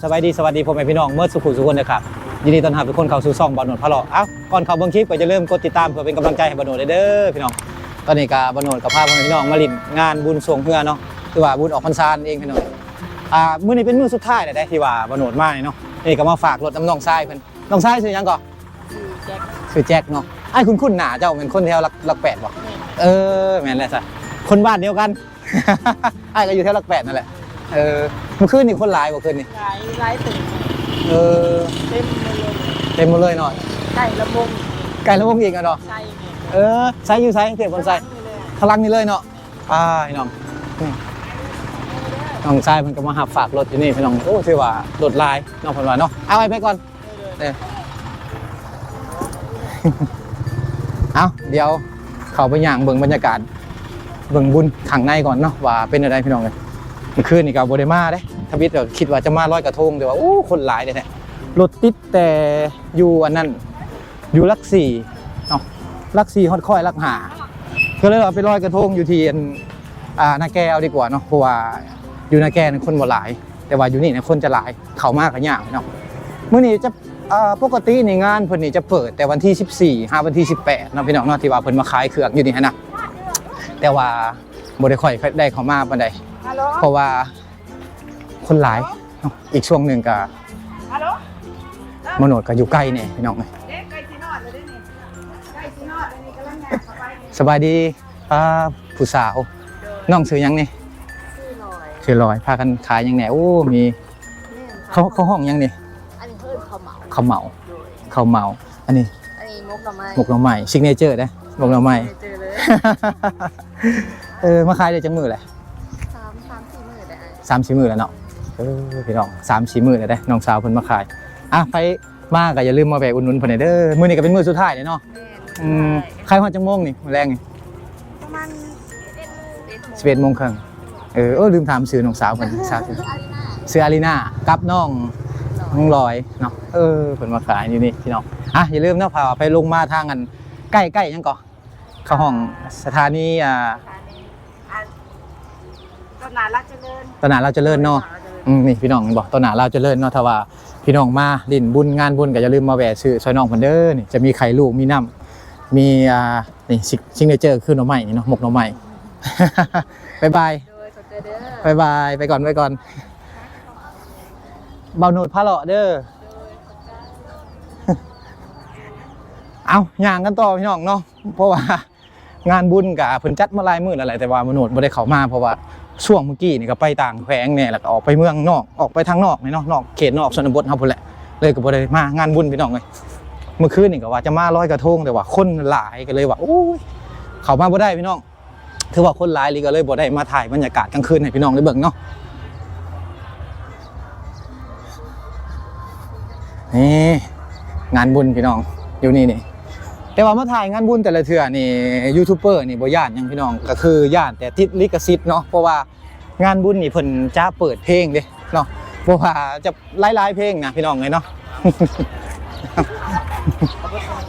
กราบสวัสดีสวัสดีพ่อแม่พี่น้องเมื่อสุขุสุขคนนะครับยินดีต้อนรับทุกคนเข้าสู่ช่องบอลนนท์พะเลาะเอ้าก่อนเข้าเบิ่งคลิปก็จะเริ่าลืมกดติดตามเพื่อเป็นกำลังใจให้บอลนนท์เด้อพี่น้องตอนนี้ก็บอลนนท์กับพาพ่อแม่พี่น้องมาลินงานบุญสวงเฮือเนาะคือว่าบุญออกพรรษาเองพี่น้องอ่ามื้อนี้เป็นมื้อสุดท้ายแล้วได้ที่ว่าบอลนนท์มานี่เนาะนี่ก็มาฝากรถน้ำน้องทรายเพิ่นน้องทรายชื่อหยังก่อนแจ็คชื่อแจ็คเนาะไอ้คุณคุณหนาเจ้าเป็นคนแถวหลักหลักแปดบ่เออแม่นแหละจ้ะคนบ้านเดียวกันไอ้ก็อยู่แถวหลักแปดนั่นแหละ เออเมื่อคืนนี่คนหลายกว่าคืนนี่หลายหลายตึงเออเต็มไปเลยเต็มหมดเลยเนาะไก่ละมงไก่ละวงอีกอะเนาะไก่เนี่ยเออใส่อยู่ใส่เทียบคนใส่เลยพลังนี่เลยเนาะอ่าพี่น้องนี่น้องชายมันก็มาหับฝากรถอยู่นี่พี่น้องโอ้ถือว่ารถลายน้องผลว่าเนาะเอาไปไปก่อนเออเอาเดี๋ยวเข้าไปย่างเบิ่งบรรยากาศเบิ่งบุญข้างในก่อนเนาะว่าเป็นอะไรพี่น้องเลยเมื่อคืนนี่ก็บ่ได้มาเด้ทวิตก็คิดว่าจะมาลอยกระทงแต่ว่าโอ้คนหลายเลยเนี่ยรถติดแต่อยู่อันนั้นอยู่ลักสี่เนาะลักสี่ฮอดค่อยลักหาก็เลยเอาไปลอยกระทงอยู่ที่อันอ่านาแกเอาดีกว่าเนาะเพราะว่าอยู่นาแกนี่คนบ่หลาย แต่ว่าอยู่นี่เนี่ยคนจะหลายเข้ามากกันยากเนาะเมื้อนี้จะปกติในงานเพิ่นนี่จะเปิดแต่วันที่ 14หาวันที่ 18เนาะพี่น้องเนาะที่ว่าเพิ่นมาขายเครื่องอยู่นี่ฮะนะแต่ว่าบ่ได้ค่อยได้เข้ามาปานใดฮัลโหล เพราะว่าคนหลายเนาะอีกช่วงหนึงก็ฮัลโหลมโนดก็อยู่ใกล้นี่พี่น้องเอ้ยเด็กไก่สีนอดเลยนี่ไก่สีนอดอันนี้กำลังแหนเข้าไปนี่สบายดีป้าผู้สาวโดยน้องซื้อหยังนี่ชื่อลอยชื่อลอยพากันขายหยังแหน่โอ้มีนี่เขาเขาห้องหยังนี่อันนี้เพิ่นเขาเหมาข้าวเหมาโดยข้าวเหมา อันนี้อันนี้มกหน่อไม้หมกหน่อไม้ซิกเนเจอร์เด้หมกหน่อไม้เจอเลยเออมาขายได้จังมือแหละ สามสี่มือแล้วเนาะเออพี่น้องสามสี่มือแล้วได้น้องสาวเพิ่นมาขายอะไปมาก็อย่าลืมมาแวะอุดหนุนเพิ่นให้เด้อมื้อนี้ก็เป็นมื้อสุดท้ายเลยเนาะอืมขายฮอดจังโมงนี่มื้อแรงนี่ประมาณเอ็ดเอ็ดโมง11โมงครึ่งเออเออลืมถามชื่อน้องสาวเพิ่นสาวชื่อชื่ออารีนากับน้องน้องลอยเนาะเออเพิ่นมาขายอยู่นี่พี่น้องอะอย่าลืมเนาะพาไปลงมาทางกันใกล้ๆยังก่อเข้าห้องสถานีอ่าอัน ต้นนารักเจริญตลาดเราเจริญเนาะอืมนี่พี่น้องบอกตอนหนาเราวเจะเลิศเนาะถ้าว่าพี่น้องมาดินบุญงานบุญก็อย่าลืมมาแวะซื้อซอยน้องเพิ่นเด้อนี่จะมีไข่ลูกมีน้ำมีอ่านี่ซิงเนเจอร์คือหน่อไม้นี่เนาะหมกหน่อไม้บายบาย โดยขอบใจเด้อ บายบายไปก่อนไปก่อนเบาโนดพาเลาะเด้อ เอาย่างกันต่อพี่น้องเนาะเพราะว่า งานบุญกับเพิ่นจัดมาหลายมื้อแล้วแหละแต่ว่ามโนดบ่ได้เข้ามาเพราะว่า ช่วงเมื่อกี้นี่ก็ไปต่างแขวงเนี่ยแล้วก็ออกไปเมืองนอกออกไปทางนอกนี่เนาะนอกเขตนอกชนบทเฮาพุ่นแหละเลยก็บ่ได้มางานบุญพี่น้องเลยเมื่อคืนนี่ก็ว่าจะมาลอยกระทงแต่ว่าคนหลายก็เลยว่าโอ้ยเขามาบ่ได้พี่น้องถือว่าคนหลายเลยก็เลยบ่ได้มาถ่ายบรรยากาศกลางคืนให้พี่น้องได้เบิ่งเนาะนี่งานบุญพี่น้องอยู่นี่นี่ แต่ว่ามาถ่ายงานบุญแต่ละเทื่อนี่ยูทูบเบอร์นี่บ่ย่านหยังพี่น้องก็คือย่านแต่ติดลิขสิทธิ์เนาะเพราะว่างานบุญนี่เพิ่นจะเปิดเพลงเด้เนาะเพราะว่าจะหลายๆเพลงนะพี่น้องเลยเนาะ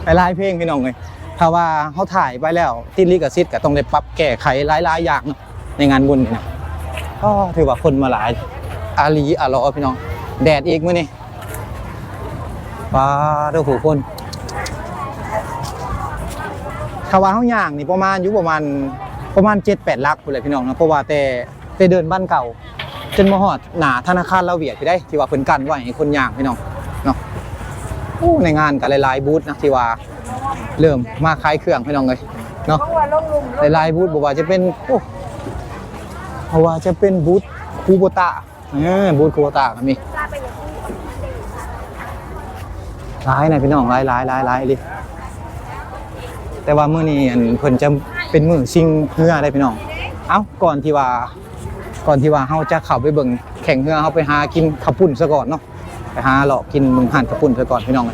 หลายๆเพลงพี่น้องเลยถ้าว่าเขาถ่ายไปแล้วติดลิขสิทธิ์ก็ต้องได้ปรับแก้ไขหลายๆอย่างในงานบุญนี่นะก็ถือว่าคนมาหลายอาลีอาลอพี่น้อง แดดอีกมื้อนี้ป้าเด้อผู้คน ถ้าว่าเฮาย่างนี่ประมาณอยู่ประมาณประมาณ7-8ลักพุ่นแหละพี่น้องนะเพราะว่าแต่แต่เดินบ้านเก่า จนมาฮอดหน้าธนาคารลาวเวียดพี่ได้ที่ว่าเพิ่นกันไว้ให้คนย่างพี่น้องเนาะโอ้ในงานก็หลายๆบูธนะที่ว่าเริ่มมาขายเครื่องพี่น้องเลยเนาะลงลุมลงหลายๆบูธบอกว่าจะเป็นโอ้เพราะว่าจะเป็นบูธคูโบตาเออบูธคูโบตาก็มีหลายนะพี่น้องหลายหลายหลายหลายดิ แต่ว่ามื้อนี้อันเพิ่นจะเป็นมื้อชิงเรือได้พี่น้อง เอ้าก่อนที่ว่าก่อนที่ว่าเฮาจะเข้าไปเบิ่งแข่งเรือเฮาไปหากินข้าวปุ้นซะก่อนเนาะไปหาเลาะกินมึงหั่นข้าวปุ้นซะก่อนพี่น้อง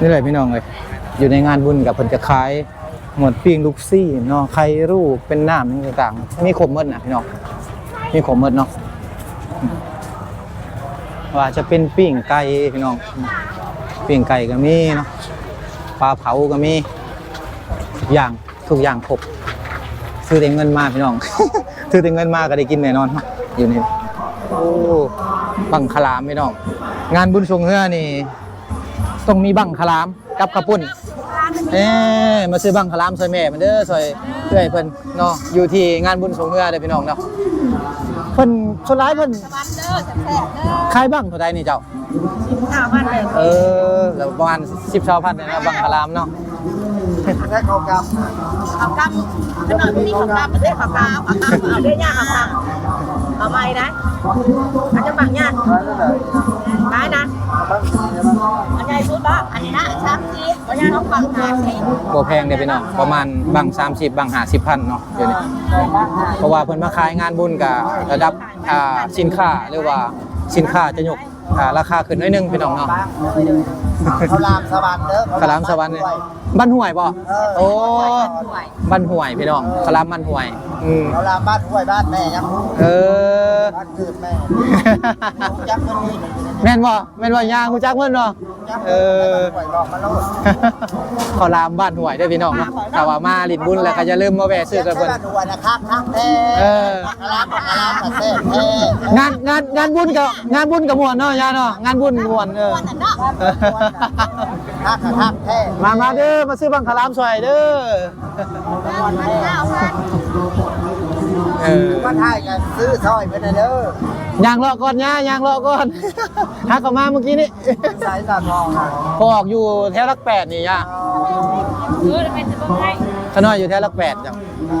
นี่เลยพี่น้องเลยอยู่ในงานบุญกับเพิ่นจะขายหมดปิ้งลูกซี่เนาะไข่รูปเป็นน้ำต่างๆมีขมหมดนะพี่น้องมีขมหมดเนาะ ว่าจะเป็นปิ้งไก่พี่น้องปิ้งไก่ก็มีเนาะปลาเผาก็มีทุกอย่างทุกอย่างครบซื้อแต่เงินมาพี่น้อง ซื้อแต่เงินมาก็ได้กินแน่นอนอยู่นี่โอ้บังคลามพี่น้อง งานบุญชงเฮือนี่ ต้องมีบังคลามกับกระปุ้น เอ๊ะมาซื้อบังคลามซอยแม่มันเด้อซอยเพื่อยเพิ่นเนาะอยู่ที่งานบุญทรงเฮือเด้อพี่น้องเนาะเพิ่นคนร้ายเพิ่นวันเด้อแซ่บๆเด้อขายบังเท่าใดนี่เจ้าข้าววันเลยเออแล้วประมาณ10 20พันเนี่ยนะบังคลามเนาะได้เขากข้าวกำขนมมีข้าวกำมาด้วยข้าวกำข้าวกำเอาด้วยย่าข้าวกำเอาไม่นะอาจจะบางย่าำ ได้นะอันใหญ่สุดปะอันนี้นะสามสิบอันนี้ต้องฟังหาสิบ่แพงเด้อพี่น้องประมาณบัง30บัง50พันเนาะเดี๋ยวนี้เพราะว่าเพิ่นมาขายงานบุญกับระดับอ่าสินค้าหรือว่าสินค้าจะยก อ่าราคาขึ้นหน้อยหนึงพี่น้องเนาะเขาลามสวรรค์เด้อขลามสวรรค์เนี่ย บ้านห่วยบ่โอ้บ้านห่วยพี่น้องขลามบ้านห่วย อืมเขาลามบ้านห้วยบ้านแม่ยังเออ บ้านเกิดแม่ยักษ์มันนี่แม่นบ่แม่นบ่ยางฮู้จักเพิ่นบ่ยักษ์ เออห้วยบอกมาโลดขอลามบ้านห่วยเด้อพี่น้องเนาะถ้าว่ามาลิ้นบุญแล้วก็อย่าลืมมาแวะซื้อกันเพิ่นบ้านห้วยนะครับทักแท้เออขลามขลามแท้แท้งานงานงานบุญกับงานบุญกับม่วนเนาะยาเนาะงานบุญม่วนเออทักทักแท้มามาเด้อมาซื้อบังคลามซอยเด้อเอ อมาถ่ายกันซื้อซอยไปเด้อยางเลาะก่อนย่ายางเลาะก่อนฮักเข้ามาเมื่อกี้นี่สายตาทองนะพอออกอยู่แถวลักแปดนี่ย่าเออเป็นจะบอกให้ขน้อยอยู่แถวลักแปดจัง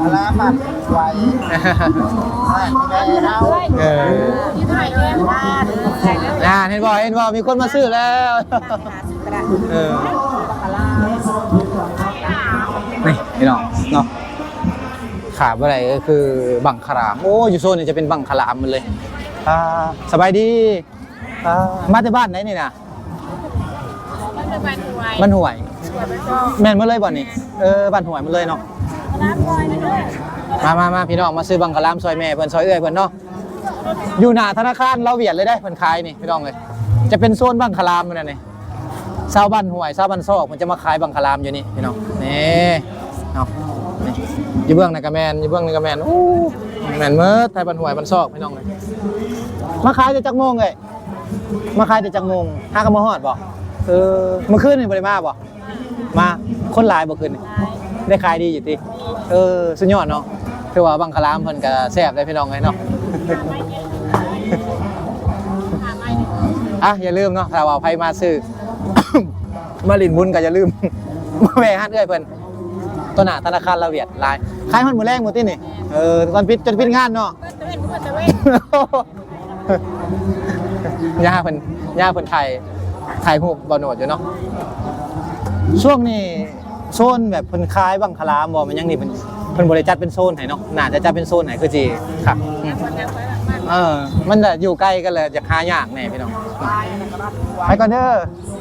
ขลามบ้านไหวแม่เฮาเออที่ถ่ายเลยได้เลยน่าเห็นบ่เห็นบ่มีคนมาซื้อแล้วเออนี่พี่น้องเนาะ ขาบอะไรก็คือบังคลาม โอ้อยู่โซนนี้จะเป็นบังคลามมันเลยอ่าสบายดีอ่ามาจากบ้านไหนนี่นะมันจะเป็นหวยบ้านห่วยหวยเป็นกองแม่นมาเลยบ่นี่เออบ้านห่วยมันเลยเนาะน้ำลอยนะด้วยมามามาพี่น้องมาซื้อบังคลามซอยแม่เพิ่นซอยเอื้อยเพิ่นเนาะอยู่หน้าธนาคารเราเวียดเลยได้เพิ่นขายนี่พี่น้องเลยจะเป็นโซนบังคลามมันน่ะนี่ชาวบ้านห่วยชาวบ้านซอกมันจะมาขายบังคลามอยู่นี่พี่น้องนี่เนาะนี่ อยู่เบื้องในนกระแมนอยู่เบื้องในนกระแมนโอ้แมนเมื่อไทยบ้านหวยบ้านซอกพี่น้องเลยมาขายจะจักโมงเลยมาขายจะจักโมงห้ากระมฮอดบ่เออเมื่อคืนนี่บ่ได้มาบ่มาคนหลายบ่คืนนี่ได้ขายดีอยู่ติเออสุดยอดเนาะคือว่าบังคลามเพิ่นก็แซ่บได้พี่น้องเลยเนาะอะอย่าลืมเนาะถ้าว่าใครมาซื้อ มาลินบุญก็อย่าลืมมาแวะฮัดเอ้อยเพิ่น ตัวหน้าธนาคารละเวียดหลายขายฮอดมื้อแรงหมดตินี่เออตอนปิดจนปิดงานเนาะ ตะเวนก็ตะเวนย่าเพิ่นย่าเพิ่นถ่ายถ่ายรูปบ่โนดอยู่เนาะช่วงนี้โซนแบบเพิ่นขายบังคลามบ่มันยังนี่เพิ่นเพิ่นบ่ได้จัดเป็นโซนให้เนาะน่าจะจัดเป็นโซนให้คือสิครับอืมเออ มันจะอยู่ใกล้กันเลยจะหายากแน่พี่น้อง ไปก่อนเด้อ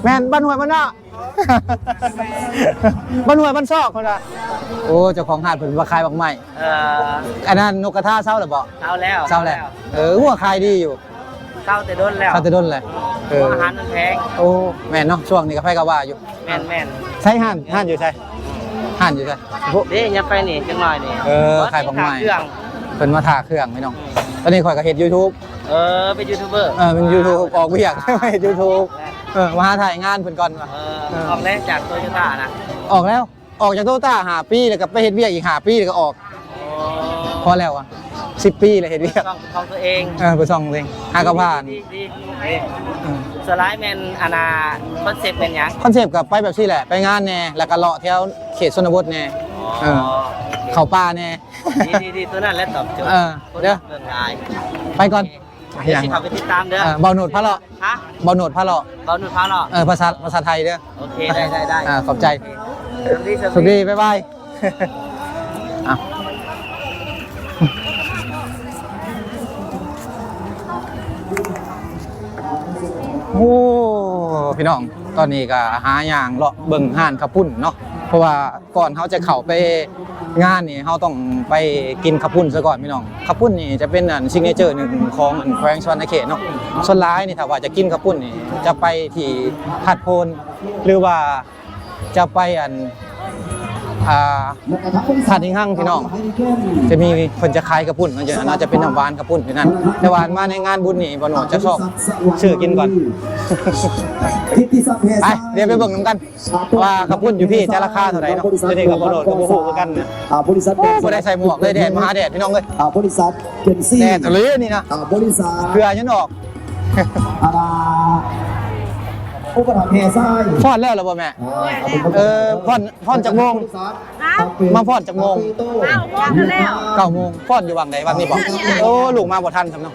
แมนบ้านหวยมันเนาะ บ้านหวยมันซอกคนละโอ้เจ้าของหาดเพิ่นมาขายบักใหม่เอ่ออันนั้นนกกระทาเศร้าหรือบ่เศร้าแล้วเศร้าแหละเออหัวขายดีอยู่เศร้าแต่โดนแล้วข้าวจะด้นเลยเอออาหารมันแพงโอ้แม่นเนาะช่วงนี้ก็ไฟก็ว่าอยู่แม่นแม่นใช้ห่านห่านอยู่ใช่ห่านอยู่ใช่พวกเด้อยับไปนี่จังหน่อยนี่เออขายของใหม่เครื่องเพิ่นมาถ่าเครื่องพี่น้องตอนนี้ข่อยก็เฮ็ด YouTube เออเป็นยูทูบเบอร์เออเป็น YouTube ออกเวียกเฮ็ด YouTube เออมาหาถ่ายงานเพิ่นก่อนว่ะ เออ ออกแรกจากโตโยต้านะออกแล้วออกจากโตต้าหาปีแล้วก็ไปเฮ็ดเวียกอีกหาปีแล้วก็ออกพอแล้วอะสิบปีเลยเฮ็ดเวียกต้องของตัวเองเออไปส่องเองหากระพานดีดีดีสไลด์แมนอาณาคอนเซ็ปต์เป็นหยังคอนเซปต์กับไปแบบซี่แหละ ไปงานแน่แล้วก็เลาะแถวเขตชนบทแน่ เออ เข้าป่าแน่ ดีดีดีตัวนั้นแหละตอบโจทย์เออคนเดี๋ยว เรื่องลายไปก่อนเดี๋ยวยังสิขับไปติดตามเด้อเออเบาโหนดพระเลาะฮะเบาโหนดพระเลาะเบาหนุดพาเลาะเออภาษาภาษาไทยเด้อโอเคได้ได้ได้อ่าขอบใจสวัสดีสวัสดีบ๊ายบายอะโอ้พี่น้องตอนนี้ก็หาอย่างเลาะเบิ่งห้านข้าวปุ้นเนาะเพ ราะว่าก่อนเขาจะเข้าไปงานนี่เขาต้องไปกินข้าวปุ้นซะก่อนพี่น้องข้าวปุ้นนี่จะเป็นอันซิกเนเจอร์หนึ่งของอันแขวงชวรรณเขตเนาะส่วนร้ายนี่ถ้าว่าจะกินข้าวปุ้นนี่จะไปที่หัดโพนหรือว่าจะไปอัน อ่าถาดห้างพี่น้อง จะมีคนจะขายกระปุ่นมันจะน่าจะเป็นน้ำหวานกระปุ่นอยู่นั่นแต่ว่ามาในงานบุญนี่บอโนจะชอบชื่อกินก่อนไปเดี๋ยวไปเบิ่งน้ำกัน ว่ากระปุ่นอยู่พี่จะราคาเท่าไหร่เนาะเดี๋ยวนี้กับบอโนกับโบหูคือกันนะอ่าบริษัทโอ้บ่ได้ใส่หมวกเลยแดดมาหาแดดพี่น้องเลยอ่าบริษัทเกนซี่แดดเลยนี่นะอ่าบริษัทเพื่อยันออกอ่า ผู้ประทับเพซ่ายพอดแล้วเหรอบ่แม่ เออพ่อนพ่อนจากโมง มาพอดจากโมงอ้าวพอดแล้วเก้าโมงพอดอยู่วังไหนวังนี้บอกโอ้ลูกมาบ่ทันสำเนาะ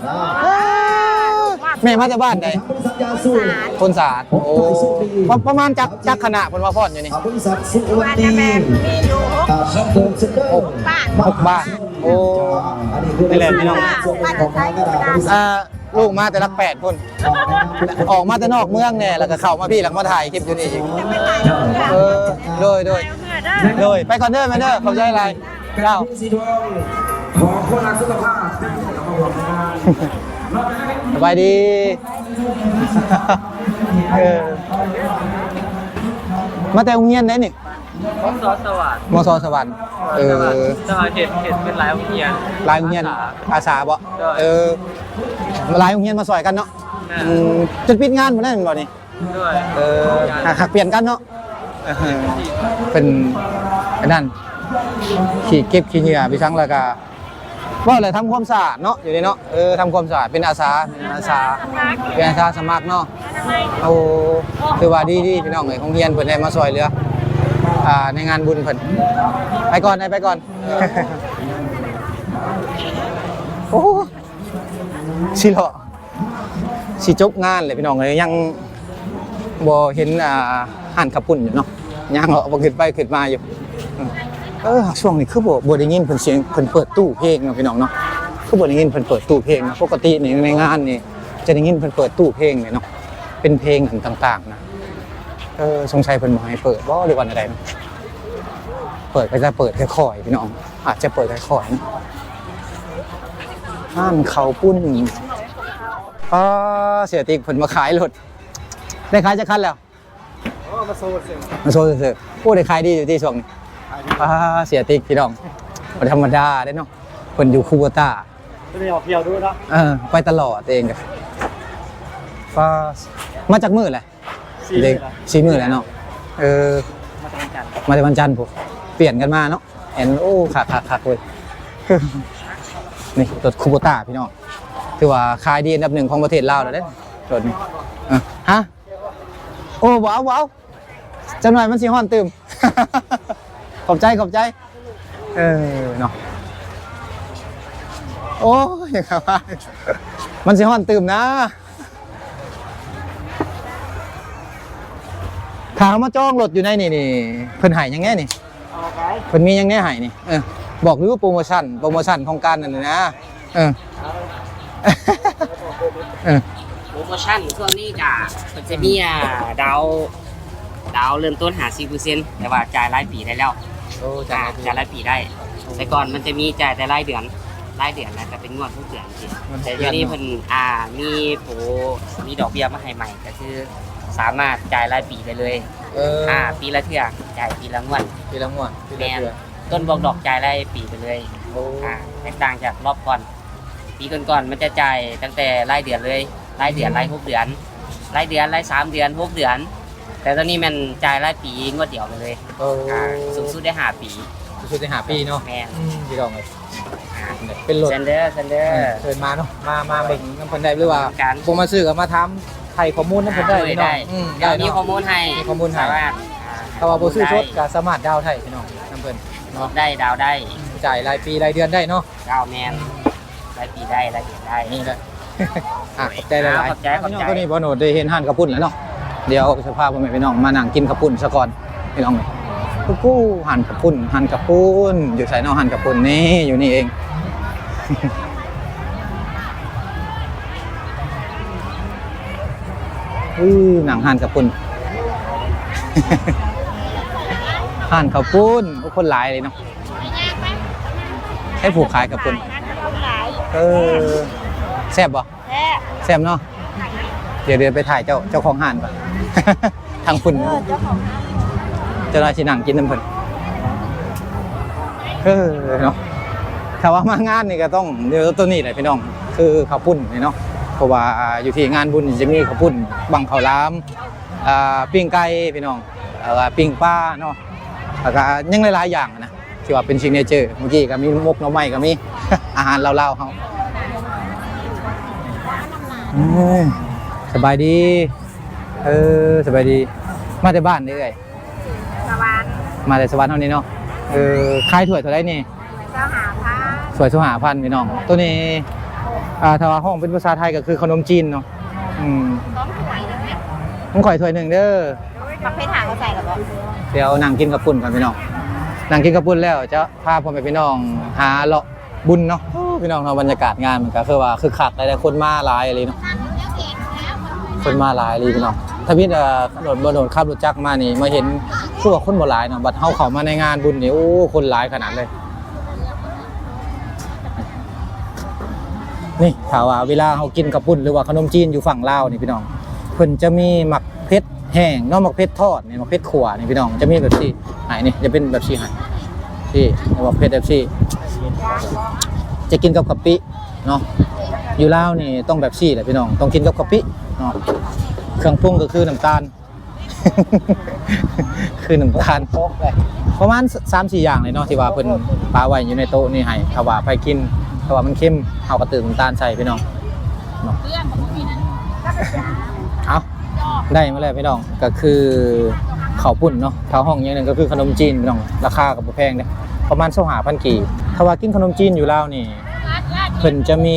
แม่มาจากบ้านใดบริษัทยาสูบคนสะอาดโอ้ประประมาณจักจักขณะเพิ่นว่าพอดอยู่นี่อ่าบริษัทสุวรว่ารณีจะแบบมีอยู่หกอ่าชัดเดินเซ็นเตอร์หกบ้านหกบ้านโอ้อันนี้คือนี่แหละพี่น้องของทา งกระดาษบริษัทอ่าลูกมาแต่ลักแปดคนออกมาแต่นอกเมืองเนี่ยแล้วก็เข้ามาพี่หลังมาถ่ายคลิปอยู่นี่อีกเออโดยโดยโดยไปก่อนเด้อแม่เด้อขอบใจอะไรเจ้าสีทองของคนรักสุขภาพสบายดีเออมาแต่โรงเรียนได้นี่ ห้องซอสสวัสดิ์มสสวรรค์เออสวัสดิ์เห็นเห็นเป็นหลายโรงเรียนลายโรงเรียนอาสาบ่ได้เออมาลายโรงเรียนมาสอยกันเนาะได้อืมจุดปิดงานบ่ได้บ่นี่ด้วยเออหักหักเปลี่ยนกันเนาะเออเป็นอันนั้นขี่เก็บขี้เหงื่อไปทั้งแล้วก็ว่าอะไรทำความสะอาดเนาะอยู่ในเนาะเออทำความสะอาดเป็นอาสาเป็นอาสาเป็นอาสาสมัครเนาะ โอ้คือว่าดีดีพี่น้องเอ้ยของเฮียนเพิ่นได้มาซอยเหลือ อ่าในงานบุญเพิ่นไปก่อนไปก่อน โอ้สิเหรอสิจบงานเลยพี่น้องเอ้ยยังบ่เห็นอ่าห่านขับปุ่นอยู่เนาะย่างเหาะบ่ขึ้นไปขึ้นมาอยู่เออช่วงนี้คือบ่บ่ได้ยินเพิ่นเสียงเพิ่นเปิดตู้เพลงเนาะพี่น้องเนาะคือบ่ได้ยินเพิ่นเปิดตู้เพลงนะปกตินี่ในงานนี่จะได้ยินเพิ่นเปิดตู้เพลงเนี่ยเนาะเป็นเพลงอันต่าง ๆ นะ เออสงสัยเพิ่นบ่ให้เปิดบ่หรือว่าอะไรเนาะเปิดก็จะเปิดค่อยๆพี่น้อง อาจจะเปิดค่อยๆนะห้านเขาปุ้นอ่าเสียติ๊กเพิ่นมาขายรถได้ขายจะคันแล้วมาโซ่เสือพูดได้ขายดีอยู่ที่ช่วงนี้อ่าเสียติ๊กพี่น้องบ่ธรรมดาได้เนาะคนอยู่คูโบต้าไม่ได้ออกเที่ยวด้วยนะเออไปตลอดเองกันฟ้ามาจากมือแหละ เด็กสีมือแหละเนาะเออมาทำกันมาจากวันจันทร์ผมเปลี่ยนกันมาเนาะเห็นโอ้ขาดขาดขาดเลยนี่รถคูโบต้าพี่น้องถือว่าขายดีอันดับหนึ่งของประเทศลาวแล้วเด้รถนี้อะฮะโอ้ว้าวว้าวจังหน่อยมันสิฮ้อนตื่มขอบใจขอบใจ เออเนาะโอ้ยครับว่ามันสิฮ้อนตื่มนะ ถามมาจ้องรถอยู่ในนี่นี่เพิ่นใหายยังไงนี่เอาไปเพิ่นมียังไงใหายนี่เออบอกหรือว่าโปรโมชั่นโปรโมชั่นของการนั่นน่ะนะเออเออโปรโมชั่นช่วงนี้จะมันจะมีอ่าดาวดาวเริ่มต้นหาซีเปอร์เซ็นต์แต่ว่าจ่ายรายปีได้แล้วโอ้จ่าจ้ายรายปีได้ แต่ก่อนมันจะมีจ่ายแต่รายเดือนรายเดือนนะแต่เป็นงวดทุกเดือนจริงแต่เดี๋ยวนี้เพิ่นอ่ามีโปรมีดอกเบี้ยมาให้ใหม่ก็คือ สามารถจ่ายรายปีได้เลยเอออ่าปีละเทื่อจ่ายปีละงวด ปีละงวดปีแมละนเดือนต้นบอกดอกจ่ายรายปีไปเลยโอ้อ่าแตกต่างจากรอบก่อน ปีก่อนๆมันจะจ่ายตั้งแต่รายเดือนเลยรายเดือนรายหกเดือนรายเดือนรายสามเดือนหกเดือน แต่ตอนนี้มันจ่ายรายปีงวดเดียวไปเลยโอ้อ่าสูงสุดได้ห้าปี ชุดในหาปีเนาะแมนอืมพี่รองเลยอ่าเป็นรถเซนเดอร์เซนเดอเอร์อเชิญมาเนาะมามาเบ่งน้ำเพันได้หรือว่าการ ผมมาซื้อกับมาทำ ไทยข้อมูลน้ำเพันได้ได้พี่น้องได้อืมเดี๋ยวได้มีเนาะข้อมูลให้มีข้อมูลให้สามารถอ่ถ้าว่าโบซื้อชดก็สามารถดาวไทยพี่น้องน้ำเพิ่นเนาะได้ดาวได้จ่ายรายปีรายเดือนได้เนาะดาวแมนรายปีได้รายเดือนได้ นี่แหละ อะขอบใจหลายๆขอบใจขอบใจ พี่น้องก็นี่บอโนดได้เห็นห่านกระปุ่นแล้วเนาะเดี๋ยวสภาพพ่อแม่พี่น้องมานั่งกินกระปุ่นซะก่อนพี่น้องเลยกูกู้หั่นกระปุ่นหั่นกระปุ่นอยู่ใส่นอกหั่นกระปุ่นนี่อยู่นี่เอง อื้อหนังห่านกระปุ่นห่านกระปุ่นโอ้คนหลายเลยเนาะให้ผูกขายกระปุ่นเออแซ่บบ่แท้แซ่บเนาะเดี๋ยวเดี๋ยวไปถ่ายเจ้าเจ้าของห้านป่ะทางคุณเออเจ้าของเจ้าหน้าที่นั่งกินน้ำเพิ่นเออเนาะถ้าว่ามางานนี่ก็ต้องเดี๋ยวตัวนี้แหละพี่น้อง คือข้าวปุ้นนี่เนาะ เพราะว่าอยู่ที่งานบุญจะมีข้าวปุ้นบังข้าวหลามอ่าปิ้งไก่พี่น้องแล้วก็ปิ้งปลาเนาะแล้วก็ยังหลายๆอย่างอะนะที่ว่าเป็นซิงเนเจอร์เมื่อกี้ก็มีมกหน่อไม้ก็มีอาหารลาวๆเฮาอืมสบายดี เออสบายดี มาแต่บ้านเด้อยสวรรค์มาแต่สวรรค์เท่านี้เนาะเออขายถ้วยเท่าไรนี่เจ้าหาพระสวยสุหาพันธ์พี่น้อง ตัวนี้ อ่าถ้าว่าห้องเป็นภาษาไทยก็คือขนมจีนเนาะอืมต้องถวายเลยไหมผมขอยถ้วยหนึ่งเด้อประเภทหางเขาใส่หรอบอกเดี๋ยวนั่งกินกับปุ่นก่อนพี่น้องนั่งกินกับปุ่นแล้วจะพาผมไปพี่น้องหาเลาะบุญเนาะโอ้พี่น้องเนาะบรรยากาศงานมันก็คือว่าคือคักหลายๆคนมาหลายอะไรเนาะคนมาหลายเลยพี่น้องถ้าพี่เอ่อถนนบนถนนขับรถจักรมานี่มาเห็นคือว่าคนบ่หลายเนาะบัดเฮาเข้ามาในงานบุญนี่โอ้คนหลายขนาดเลย นี่ถ้าว่าเวลาเฮากินกับปุ้นหรือว่าขนมจีนอยู่ฝั่งลาวนี่พี่น้องเพิ่นจะมีหมักเพชรแห้งนาะหมักเพชรทอดนี่หมักเพชรขั่วนี่พี่น้องจะมีแบบซี่ไหนนี่จะเป็นแบบซี่ไหที่หมักเพชรแบบซี่จะกินกับกะปิเนาะอยู่ลาวนี่ต้องแบบซี่แหละพี่น้องต้องกินกับกะปิเนาะเครื่องปรุงก็คือน้ำตาล คือน้ำตาลโป๊กเลยประมาณ3 4อย่างเลยเนาะที่ว่าเพิ่นปาไว้อยู่ในโต๊ะนี่ให้ถ้าว่าไปกิน ถ้าว่ามันเค็มเฮาก็ตื่นน้ำตาลใส่พี่น้องเนาะเอาได้มาแล้วพี่น้องก็คือข้าวปุ้นเนาะข้าวห้องอย่างหนึ่งก็คือขนมจีนพี่น้องราคาก็บ่แพงเด้ประมาณ25,000กีบถ้าว่ากินขนมจีนอยู่แลาวนี่เพิ่นจะมี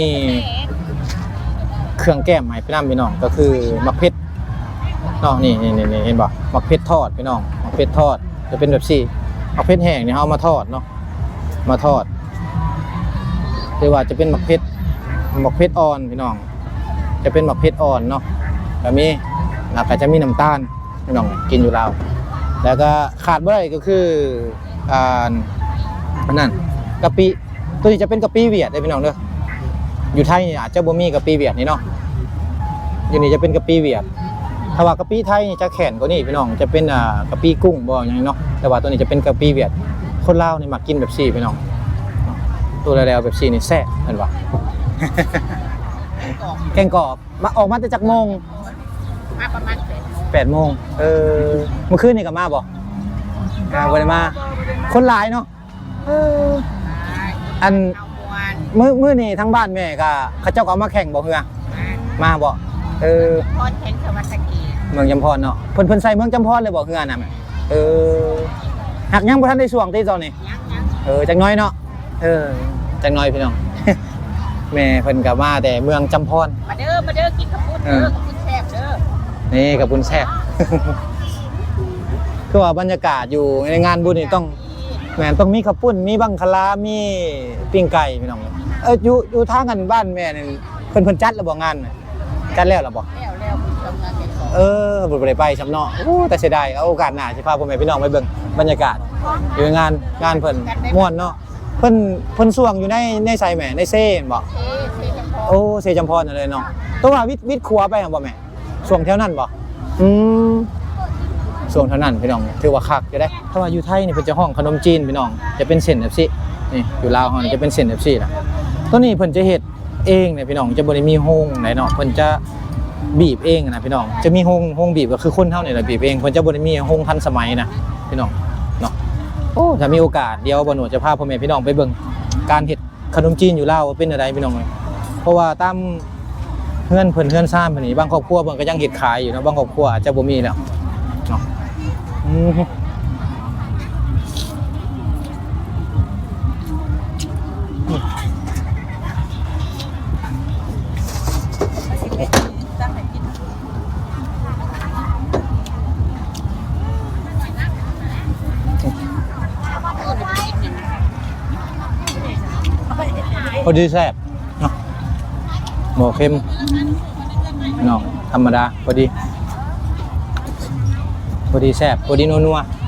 เครื่องแก้มให้พี่น้องพี่น้องก็คือมะเพ็ดเนาะนี่นี่นี่เห็นบ่มะเพ็ดทอดพี่น้องมะเพ็ดทอดจะเป็นแบบสี่มะเพ็ดแห้งเนี่ยเอามาทอดเนาะมาทอด รือว่าจะเป็นหมะเพ็ดมะเพ็ดอ่อนพี่น้อง จะเป็นหมะเพ็ดอ่อนเนาะแบบนี้แล้วก็จะมีน้ำตาลพี่น้องกินอยู่แล้วแล้วก็ขาดไม่ได้ก็คืออ่านนั้นกะปิตัวนี้จะเป็นกะปิเวียดได้พี่น้องเด้ออยู่ไทยอาจจะบ่มีกะปิเวียดนี่เนาะอยู่นี่จะเป็นกะปิเวียดถ้าว่ากะปิไทยจะแข็งกว่านี้พี่น้องจะเป็นอ่ากะปิกุ้งบ่อย่างนี้เนาะแต่ว่าตัวนี้จะเป็นกะปิเวียดคนลาวนี่มักกินแบบซี่พี่น้อง ตัวแล้วๆแบบซี่นี่แซ่บเห็นปะแกงกรอบมาออกมาแต่จากโมงมาประมาณเสร็จแปดโมงเออเมื่อคืนนี่ก็มาบ่อ่าวันนี้มา คนหลายเนาะเอออันเอามวนมื้อมื้อนี่ทั้งบ้านแม่ก็เขาเจ้าก็เอามาแข่งบ่เฮือมาบ่เออพรแข็งสวัสดีเมืองจำพรเนาะเพิ่นเพิ่นใส่เมืองจำพรเลยบอกเฮือน่ะแม่เออหักยังบ่ทันได้ช่วงที่ตอนนี้ยังยังเออจักหน้อยเนาะ เออจักหน้อยพี่น้อง แม่เพิ่นก็มาแต่เมืองจำพร มาเด้อ มาเด้อ กินข้าวปุ้นเด้อข้าวปุ้นแซ่บเด้อ นี่กับบุญแซ่บ คือว่าบรรยากาศอยู่ในงานบุญนี่ต้องแหมต้องมีข้าวปุ้นมีบังคลามีปิ้งไก่พี่น้อง เอออยู่อยู่ทางกันบ้านแม่นี่เพิ่นเพิ่นจัดแล้วบ่งานน่ะจัดแล้วหรอบ่แล้วแล้วคุณทำงานเก็บของเออบ่ได้ไปสำเนาะโอ้แต่เสียดายเอาโอกาสหน้าสิพาพ่อแม่พี่น้องไปเบิ่งบรรยากาศอยู่ในงานงานเพิ่นม่วนเนาะเพิ่นเพิ่นส่วงอยู่ในในไสแหม่ในเซ่นบ่เอ๊ะเซจำพรโอ้เซจำพรนั่นเลยเนาะตัวว่าวิทย์วิทย์ครัวไปหั่นบ่แม่ส่วงแถวนั้นบ่อืมส่วงแถวนั้นพี่น้องถือว่าคักอยู่ได้ ถ้าว่าอยู่ไทยนี่เพิ่นจะห้องขนมจีนพี่น้องจะเป็นเส้นแบบซี่นี่อยู่ลาวเฮานี่จะเป็นเส้นแบบซี่ล่ะตัวนี้เพิ่นจะเฮ็ดเองเนี่ยพี่น้องจะบ่ได้มีโฮงไหนเนาะเพิ่นจะบีบเองนะพี่น้องจะมีโฮงโฮงบีบก็คือคนเฮานี่แหละบีบเองเพิ่นจะบ่ได้มีโฮงทันสมัยนะพี่น้องเนาะ โอ้ถ้ามีโอกาสเดี๋ยวบ่หนูจะพาพ่อแม่พี่น้องไปเบิ่งการเฮ็ดขนมจีนอยู่ลาวว่าเป็นอะไรพี่น้องเลยเพราะว่าตามเพื่อนเพื่อนเพื่อนซ่านเพิ่นนี่บางครอบครัวเพิ่นก็ยังเฮ็ดขายอยู่นะบางครอบครัวอาจจะบ่มีแล้วเนาะอืม พอดีแซ่บเนาะบ่เค็มเนาะธรรมดาพอดี พอดีแซ่บพอดีนัวๆ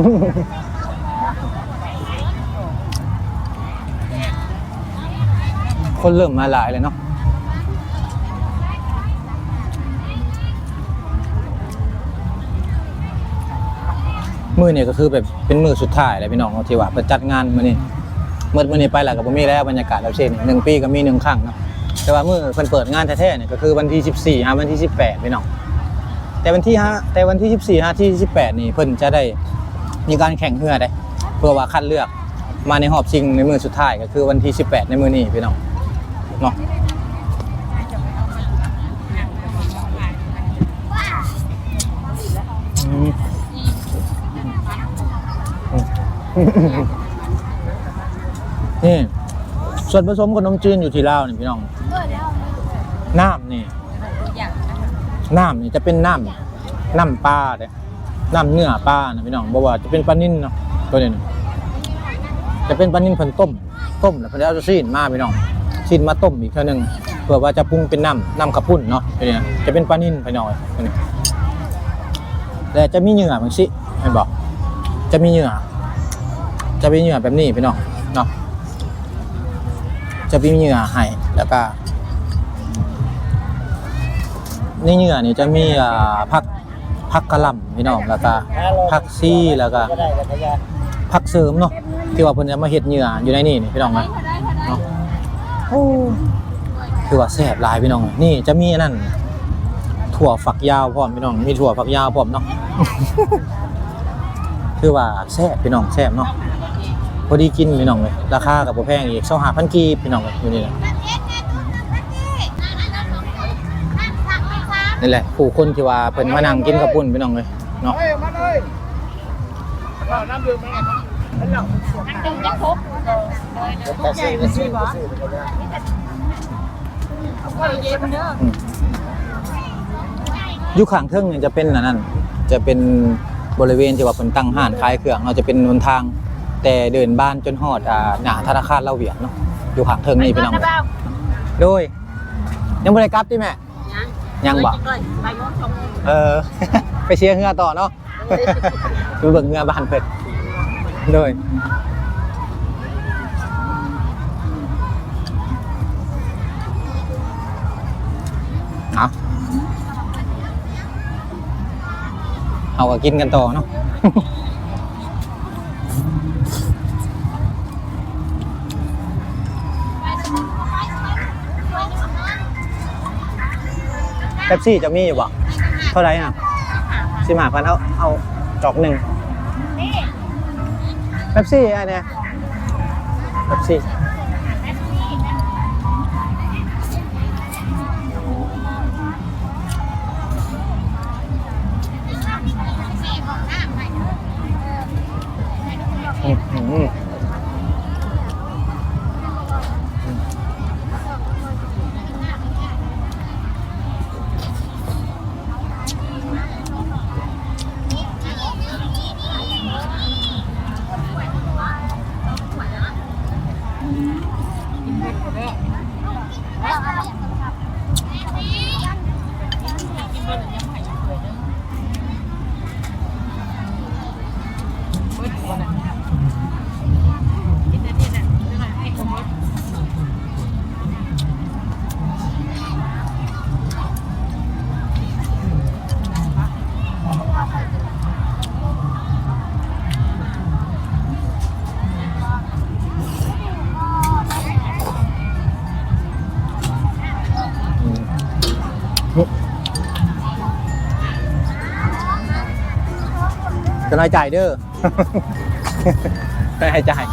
คนเริ่มมาหลายเลยเนาะมือเนี่ยก็คือแบบเป็นมือสุดท้ายเลยพี่น้องที่ว่าเพิ่นจัดงานมื้อนี้เมื่อมื้อนี้ไปแล้วก็บ่มีแล้วบรรยากาศแบบเช่นหนึ่งปีก็มีหนึ่งครั้งเนาะแต่ว่ามือเพิ่นเปิดงานแท้ๆเนี่ยก็คือวันที่ 14ฮะวันที่ 18พี่น้องแต่วันที่ห้าแต่วันที่ 14ฮะที่ 18 นี่เพิ่นจะได้ มีการแข่งเรือได้เพื่อว่าคัดเลือกมาในรอบชิงในมือสุดท้ายก็คือวันที่ 18 ในมือนี้พี่น้องเนาะนี่ ส่วนผสมขนมจีนอยู่ที่ลาวนี่พี่น้องน้ำนี่น้ำนี่จะเป็นน้ำน้ำปลาเด้ น้ำเนื้อปลานะพี่น้องบอกว่าจะเป็นปลานิ่นเนาะตัวนี้นะจะเป็นปลานิ่นเพิ่นต้ม ต้มแล้วเพิ่นเอาซีนมาพี่น้องซีนมาต้มอีกเท่านึงเพื่อว่าจะปรุงเป็นน้ำน้ำกระปุ่นเนาะตัวนี้จะเป็นปลานิ่นพี่น้องตัวนี้แต่จะมีเหงื่อบางสิเห็นบอกจะมีเหงื่อจะมีเหงื่อแบบนี้พี่น้องเนาะจะมีเหงื่อให้แล้วก็ในเหงื่อนี่จะมีอ่าผัก ผักกะหล่ำพี่น้องแล้วก็ผักซี่แล้วก็ก็ได้กับพยาผักเสริมเนาะที่ว่าเพิ่นจะมาเฮ็ดเหงื่ออยู่ในนี่นี่พี่น้องนะเนาะโอ้คือว่าแซ่บหลายพี่น้องนี่จะมีอันนั่นถั่วฝักยาวพร้อมพี่น้องมีถั่วฝักยาวพร้อมเนาะคือว่าแซ่บพี่น้องแซ่บเนาะพอดีกินพี่น้องเลยราคากับบ่แพงอีก25,000กีบพี่น้องเลยอยู่นี่นะ นี่แหละผู้คนที่ว่าเพิ่นมานั่งกินกับปุ่นพี่น้องเลยเนาะยมาเลยน้ำดื่มไหมแต่ซื้อซื้อซื้อไปเลยอยู่ข้างเทิงเนี่ยจะเป็นอันนั้น จะเป็นบริเวณที่ว่าเพิ่นตั้งห้านขายเครื่องเนาจะเป็นหนทางแต่เดินบ้านจนฮอดอ่าหน้าธนาคารเล่าเวียงเนาะอยู่ข้างเทิงนี่พี่น้องโดยยังบ่ได้กลับติแม่ ยังบ่ไปโน้นชมเออ ไปเชียร์เฮือต่อเนาะไปเบิ่งเฮือบ้านเพิ่นโดยเอาเอาก็กินกันต่อเนาะ ป๊ปซี่จะมีอยู่บ่เท่าไหร่อะสิมาพันเอาเอาจอกหนึ่งเป๊ปซี่อันเนี้ยเป๊ปซี่ น้อยใจายเด้อ ไม่ให้จ่าย